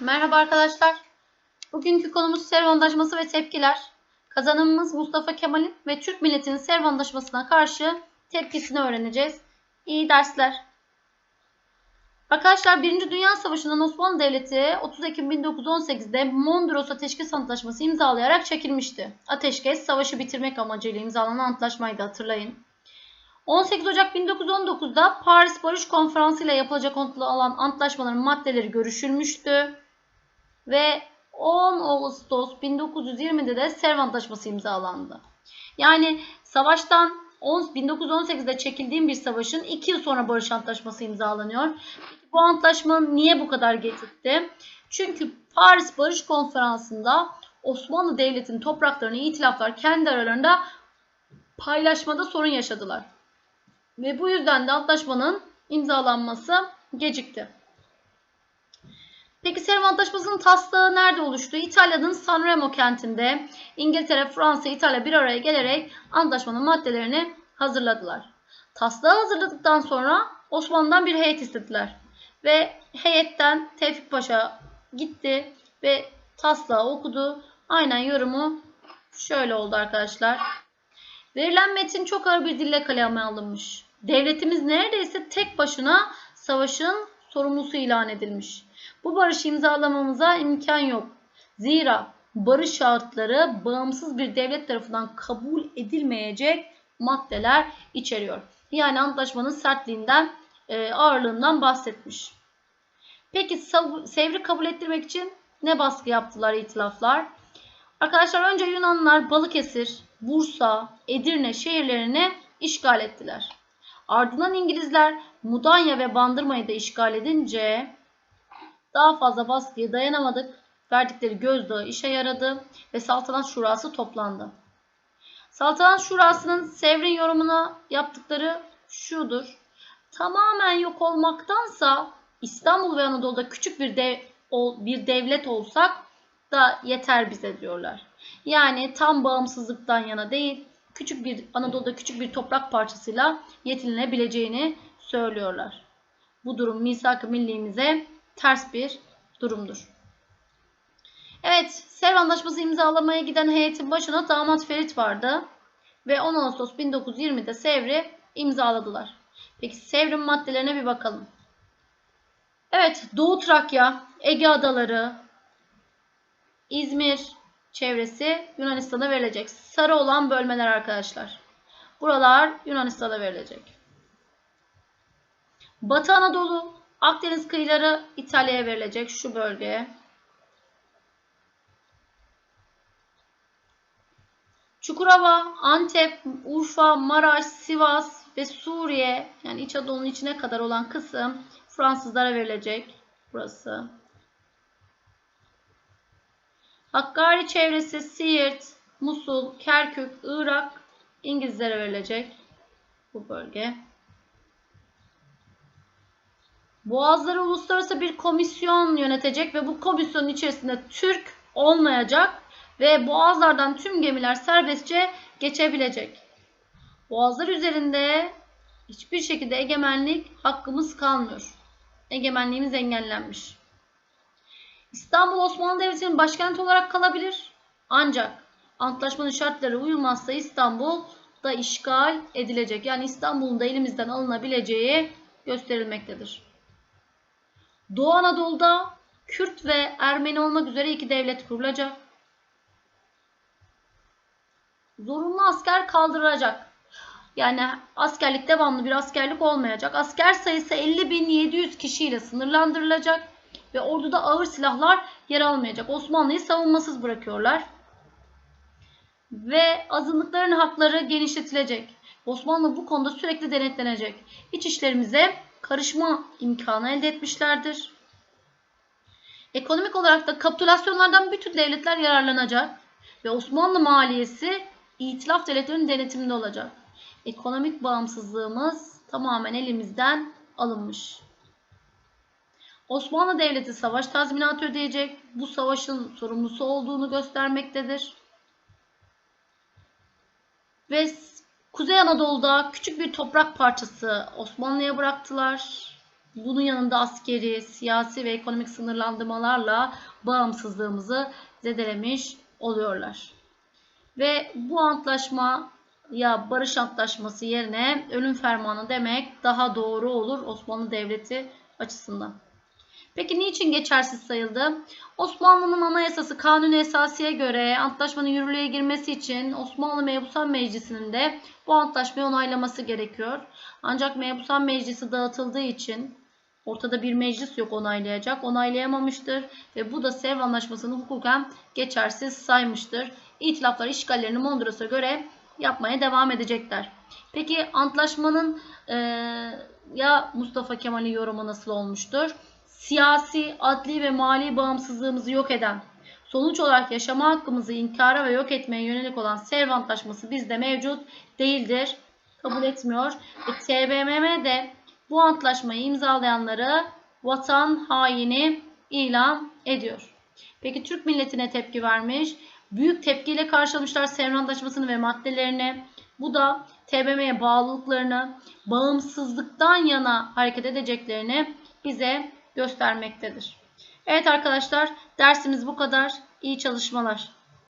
Merhaba arkadaşlar. Bugünkü konumuz Serv Antlaşması ve tepkiler. Kazanımımız Mustafa Kemal'in ve Türk milletinin Serv Antlaşması'na karşı tepkisini öğreneceğiz. İyi dersler. Arkadaşlar 1. Dünya Savaşı'ndan Osmanlı Devleti 30 Ekim 1918'de Mondros Ateşkes Antlaşması imzalayarak çekilmişti. Ateşkes savaşı bitirmek amacıyla imzalanan antlaşmaydı hatırlayın. 18 Ocak 1919'da Paris Barış Konferansı ile yapılacak olan antlaşmaların maddeleri görüşülmüştü. Ve 10 Ağustos 1920'de de Serv Antlaşması imzalandı. Yani savaştan 10 1918'de çekildiğim bir savaşın 2 yıl sonra barış antlaşması imzalanıyor. Bu antlaşma niye bu kadar gecikti? Çünkü Paris Barış Konferansı'nda Osmanlı Devleti'nin topraklarını itilaflar kendi aralarında paylaşmada sorun yaşadılar. Ve bu yüzden de antlaşmanın imzalanması gecikti. Peki Serum Antlaşması'nın taslağı nerede oluştu? İtalya'nın Sanremo kentinde İngiltere, Fransa, İtalya bir araya gelerek antlaşmanın maddelerini hazırladılar. Taslağı hazırladıktan sonra Osmanlı'dan bir heyet istediler. Ve heyetten Tevfik Paşa gitti ve taslağı okudu. Aynen yorumu şöyle oldu arkadaşlar. Verilen metin çok ağır bir dille kaleme alınmış. Devletimiz neredeyse tek başına savaşın sorumlusu ilan edilmiş. Bu barışı imzalamamıza imkan yok. Zira barış şartları bağımsız bir devlet tarafından kabul edilmeyecek maddeler içeriyor. Yani antlaşmanın sertliğinden, e, ağırlığından bahsetmiş. Peki Sevr'i kabul ettirmek için ne baskı yaptılar itilaflar? Arkadaşlar önce Yunanlılar Balıkesir, Bursa, Edirne şehirlerini işgal ettiler. Ardından İngilizler Mudanya ve Bandırma'yı da işgal edince daha fazla baskıya dayanamadık. Verdikleri gözdağı işe yaradı ve Saltanat Şurası toplandı. Saltanat Şurası'nın Sevr'in yorumuna yaptıkları şudur. Tamamen yok olmaktansa İstanbul ve Anadolu'da küçük bir, dev, bir devlet olsak da yeter bize diyorlar. Yani tam bağımsızlıktan yana değil, küçük bir Anadolu'da küçük bir toprak parçasıyla yetinilebileceğini söylüyorlar. Bu durum misak-ı millimize ters bir durumdur. Evet, Sevr Anlaşması imzalamaya giden heyetin başına damat Ferit vardı ve 10 Ağustos 1920'de Sevr'i imzaladılar. Peki Sevr'in maddelerine bir bakalım. Evet, Doğu Trakya, Ege Adaları, İzmir, çevresi Yunanistan'a verilecek. Sarı olan bölmeler arkadaşlar. Buralar Yunanistan'a verilecek. Batı Anadolu, Akdeniz kıyıları İtalya'ya verilecek şu bölge. Çukurova, Antep, Urfa, Maraş, Sivas ve Suriye yani İç Anadolu'nun içine kadar olan kısım Fransızlara verilecek. Burası. Hakkari çevresi Siirt, Musul, Kerkük, Irak İngilizlere verilecek bu bölge. Boğazları uluslararası bir komisyon yönetecek ve bu komisyonun içerisinde Türk olmayacak ve boğazlardan tüm gemiler serbestçe geçebilecek. Boğazlar üzerinde hiçbir şekilde egemenlik hakkımız kalmıyor. Egemenliğimiz engellenmiş. İstanbul Osmanlı Devleti'nin başkenti olarak kalabilir. Ancak antlaşmanın şartları uyulmazsa İstanbul da işgal edilecek. Yani İstanbul'un da elimizden alınabileceği gösterilmektedir. Doğu Anadolu'da Kürt ve Ermeni olmak üzere iki devlet kurulacak. Zorunlu asker kaldırılacak. Yani askerlik devamlı bir askerlik olmayacak. Asker sayısı 50.700 kişiyle sınırlandırılacak ve orduda ağır silahlar yer almayacak. Osmanlı'yı savunmasız bırakıyorlar. Ve azınlıkların hakları genişletilecek. Osmanlı bu konuda sürekli denetlenecek. İç işlerimize karışma imkanı elde etmişlerdir. Ekonomik olarak da kapitülasyonlardan bütün devletler yararlanacak ve Osmanlı maliyesi itilaf devletlerinin denetiminde olacak. Ekonomik bağımsızlığımız tamamen elimizden alınmış. Osmanlı Devleti savaş tazminatı ödeyecek. Bu savaşın sorumlusu olduğunu göstermektedir. Ve Kuzey Anadolu'da küçük bir toprak parçası Osmanlı'ya bıraktılar. bunun yanında askeri, siyasi ve ekonomik sınırlandırmalarla bağımsızlığımızı zedelemiş oluyorlar. Ve bu antlaşma ya barış antlaşması yerine ölüm fermanı demek daha doğru olur Osmanlı Devleti açısından. Peki niçin geçersiz sayıldı? Osmanlı'nın anayasası Kanuni Esasi'ye göre antlaşmanın yürürlüğe girmesi için Osmanlı Mebusan Meclisi'nin de bu antlaşmayı onaylaması gerekiyor. Ancak Mebusan Meclisi dağıtıldığı için ortada bir meclis yok onaylayacak. Onaylayamamıştır ve bu da Sevr Anlaşması'nı hukuken geçersiz saymıştır. İtilaflar işgallerini Mondros'a göre yapmaya devam edecekler. Peki antlaşmanın e, ya Mustafa Kemal'in yorumu nasıl olmuştur? Siyasi, adli ve mali bağımsızlığımızı yok eden, sonuç olarak yaşama hakkımızı inkara ve yok etmeye yönelik olan Sevr Antlaşması bizde mevcut değildir. Kabul etmiyor. Ve TBMM de bu antlaşmayı imzalayanları vatan haini ilan ediyor. Peki Türk milletine tepki vermiş. Büyük tepkiyle karşılamışlar Sevr Antlaşması'nı ve maddelerini. Bu da TBMM'ye bağlılıklarını, bağımsızlıktan yana hareket edeceklerini bize göstermektedir. Evet arkadaşlar dersimiz bu kadar. İyi çalışmalar.